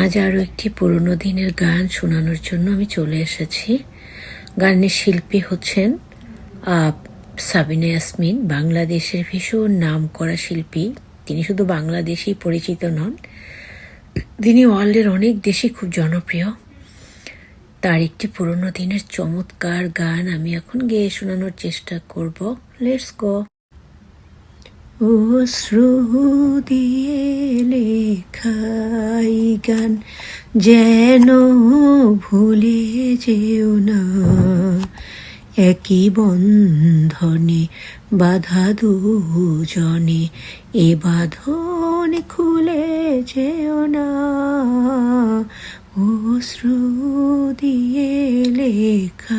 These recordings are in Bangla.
আজ আরও একটি পুরনো দিনের গান শোনানোর জন্য আমি চলে এসেছি। গানের শিল্পী হচ্ছেন সাবিনা ইয়াসমিন, বাংলাদেশের ভীষণ নাম করা শিল্পী। তিনি শুধু বাংলাদেশেই পরিচিত নন, তিনি ওয়ার্ল্ডের অনেক দেশে খুব জনপ্রিয়। তার একটি পুরনো দিনের চমৎকার গান আমি এখন গেয়ে শোনানোর চেষ্টা করব। লেটস গো অশ্রু দিয়ে লেখাই গান, যেন ভুলে যেও না। একই বন্ধনে বাধা দুজনে, এ বাঁধন খুলে যেও না। অশ্রু দিয়ে লেখাই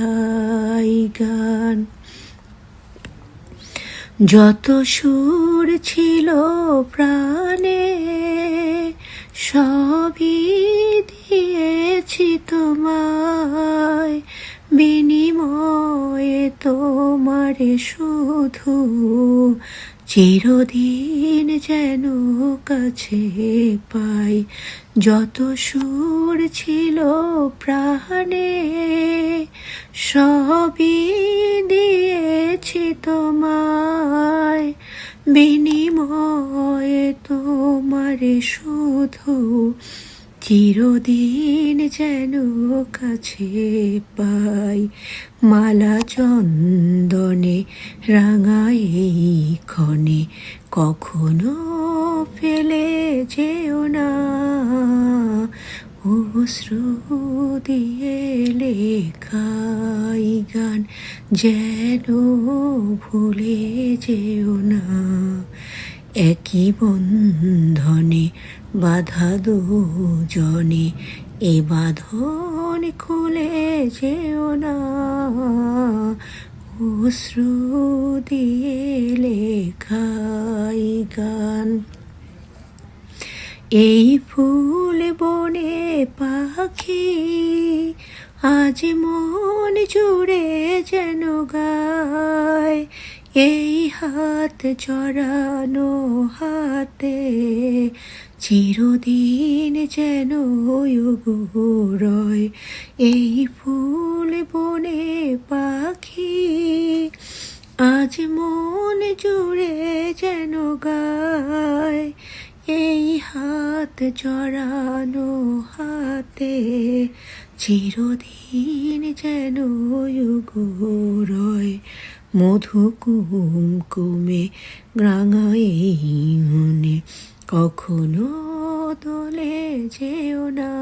যত সুর ছিল প্রাণে, সবই দিয়েছি তোমায়। বিনিময়ে তোমারে শুধু চিরদিন যেন কাছে পাই। যত সুর ছিল প্রাণে, সবই দিয়েছি তোমায়। বিনিময়ে তোমারে শুধু চিরদিন যেন কাছে পাই। মালা চন্দনে রাঙাই ক্ষণে, কখনো ফেলে যেও না। অশ্রু দিয়ে লেখাই গান, যেন ভুলে যেও না। একই বন্ধনে বাধা দুজনে, এ বাঁধন খুলে যেও না। অশ্রু দিয়ে লেখাই গান, এই ফুল বনে পাখি, আজ মন জুড়ে যেন গায়, এই হাত জড়ানো হাতে চিরদিন যেন রয় এই ফুল বনে পাখি, আজ মন জুড়ে যেন গায়, এই হাত জড়ানো হাতে চিরদিন যেন রয় মধু কুমকুমে মনে। কখনো দলে যেও না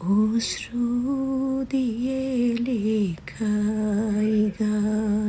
অশ্রু দিয়ে লেখাই গান